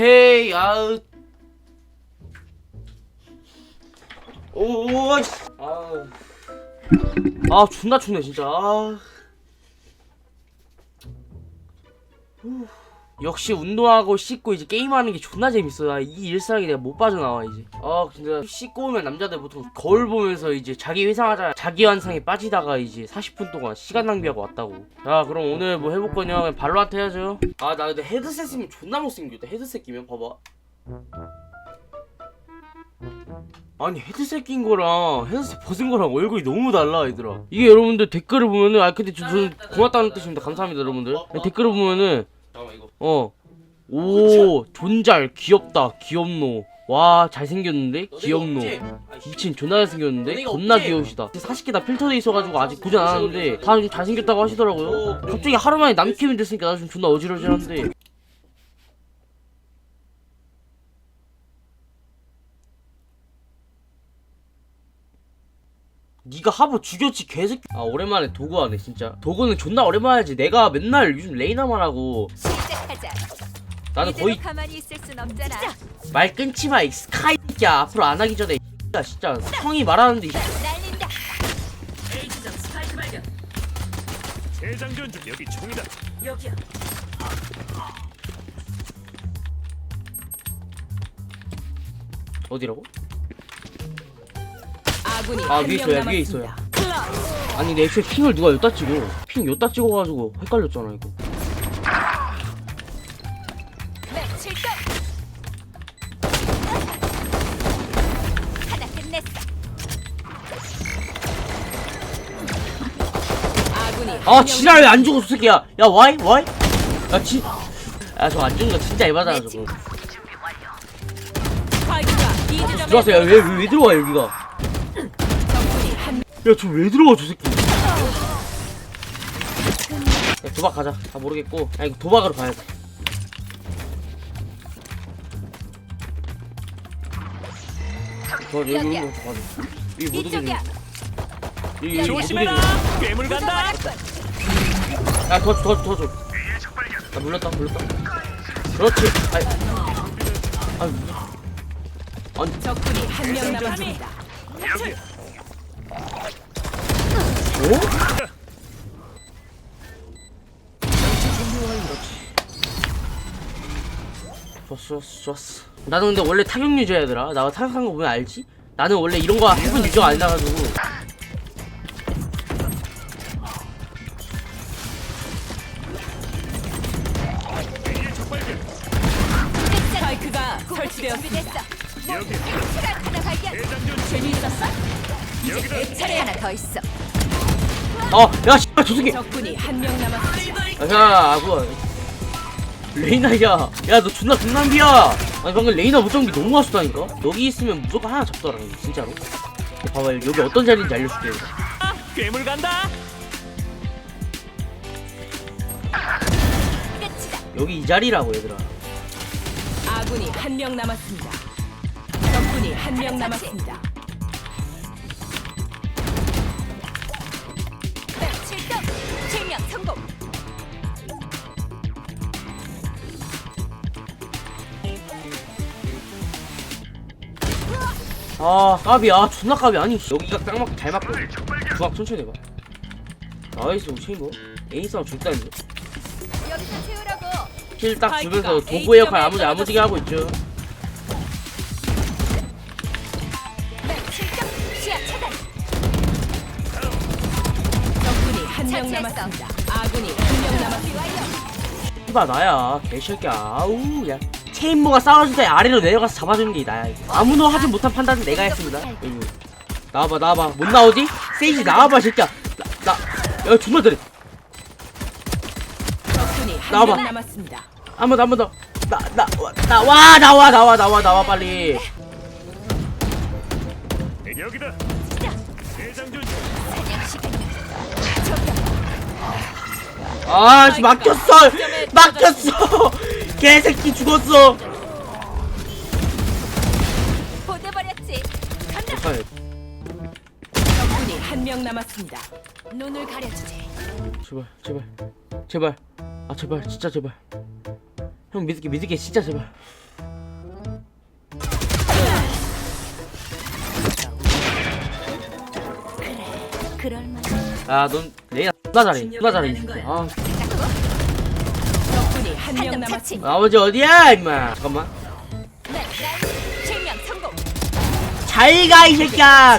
헤이 아우 오오 아우 아 존나 춥네 진짜 아. 후. 역시 운동하고 씻고 이제 게임하는 게 존나 재밌어 나 이 일상이 내가 못 빠져나와 이제. 아 근데 씻고 오면 남자들 보통 거울 보면서 이제 자기 회상하자 자기 환상에 빠지다가 이제 40분 동안 시간 낭비하고 왔다고. 자 그럼 오늘 뭐 해볼 거냐? 그냥 발로한테 해야죠. 아 나 근데 헤드셋 쓰면 존나 못생겼다. 헤드셋 끼면? 봐봐. 아니 헤드셋 낀 거랑 헤드셋 벗은 거랑 얼굴이 너무 달라 얘들아. 이게 여러분들 댓글을 보면은 아 근데 저, 저는 고맙다는 뜻입니다. 감사합니다 여러분들. 댓글을 보면은 잠깐만 이거 어. 오, 존잘 귀엽다. 귀엽노. 와, 잘생겼는데? 귀엽노. 미친 존나 잘생겼는데? 겁나? 귀여우시다. 40개 다 필터돼 있어가지고 아직 도전 안 하는데 다좀 잘생겼다고 하시더라고요. 갑자기 하루 만에 남캠이 됐으니까 나좀 존나 어지러지한데. 니가 하부 죽였지 개새끼 아 오랜만에 도구 하네 진짜 도구는 존나 오랜만에 하지 내가 맨날 요즘 레이나만 하고 시작하자. 나는 이대로 거의 가만히 있을 순 없잖아. 말 끊지 마, 이 스카이야. 앞으로 안 하기 전에 야 진짜 형이 말하는데 이 날린다. 재장전 중 여기 총이다. 어디라고? 아군이 아, 한 위에 명 있어요, 위에 남았습니다. 아니 근데 애초에 핑을 누가 여기다 찍어? 핑 여기다 찍어가지고 헷갈렸잖아 이거. 네, 출동. 하나 끝냈어. 아군이 아한 지랄 왜 안 죽어 저 새끼야? 야 와이 와이? 야 지. 야 저 안 죽는 거 진짜 에바잖아 저거. 명 스파이크가 이 지점에 들어왔어 야왜 왜 왜 들어와 여기가? 적군이 한야저 왜 들어와 저 새끼? 야 도박 가자. 다 모르겠고. 야 이거 도박으로 가야 돼. 저 여기. 있는 거 가자. 이게 못 오게 좀. 이쪽이야. 여기 여기 못 오게 조심해라. 좀. 괴물 간다. 말할 것. 야, 더, 더, 더 줘. 아, 물렸다, 물렸다. 그렇지. 아이. 아이. 아니, 적군이 한 명 남았습니다. 오? 좋았어, 좋았어. 나는 근데 원래 타격 유저야, 얘들아. 나 타격한 거 보면 알지? 나는 원래 이런 거 해본 유저가 아니라가지고. 스파이크가 설치되었습니다. 여기 하나 발견. 재미있었어? 여기다. 내 차례 하나 더 있어. 어, 야, 씨발, 저 새끼. 적군이 한 명 남았습니다. 야, 아, 뭐야. 레이나야. 야, 너 존나 등남비야. 아니, 방금 레이나 게 너무 아쉽다니까? 여기 있으면 무조건 하나 잡더라, 진짜로. 봐봐, 여기 어떤 자리인지 알려줄게. 괴물 간다. 끝이다. 여기 이 자리라고, 얘들아. 아군이 한 명 남았습니다. 적군이 한 명 남았습니다. 성공. 아, 까비, 아, 존나 까비. 아니, 씨. 여기가 딱 맞고 잘 맞고. 중앙 천천히 해봐. 나이스, 체인버. 에이 싸움 죽다, 이제. 여기서 채우라고. 킬딱 주면서 도구의 역할 아무지 아무지게 하고 있죠. 네, 출동. 시야 차단. 적군이 한 명 차지했어. 남았습니다. 아군이 한 명 남았습니다. 완료. 이봐, 나야. 개새끼야. 아우, 야. 체인버가 싸워줄 때 아래로 내려가서 잡아주는 게 나야. 이거. 아무도 하지 못한 판단은 내가 했습니다. 여기. 나와봐, 나와봐. 못 나오지? 세이지 나와봐, 새끼야. 나, 나, 야, 존나. 적군이 한 나와봐. 명 남았습니다. 한번 더, 한 번 더. 나, 나, 와, 나와, 나와, 나와, 나와, 나와, 빨리. 여기다. 재장전 아씨 아, 막혔어 아, 막혔어 개새끼 죽었어 보내버렸지. 간다. 한명 남았습니다. 눈을 가려주지. 제발 제발 제발 아 제발 진짜 제발 형 믿을게 믿을게 진짜 제발 그럴 만. 아넌 잘해 존나 잘해 이 새끼 아. 적군이 한 명 남았습니다. 아버지 어디야 임마? 잠깐만. 네, 실명 성공. 잘 가 이 새끼야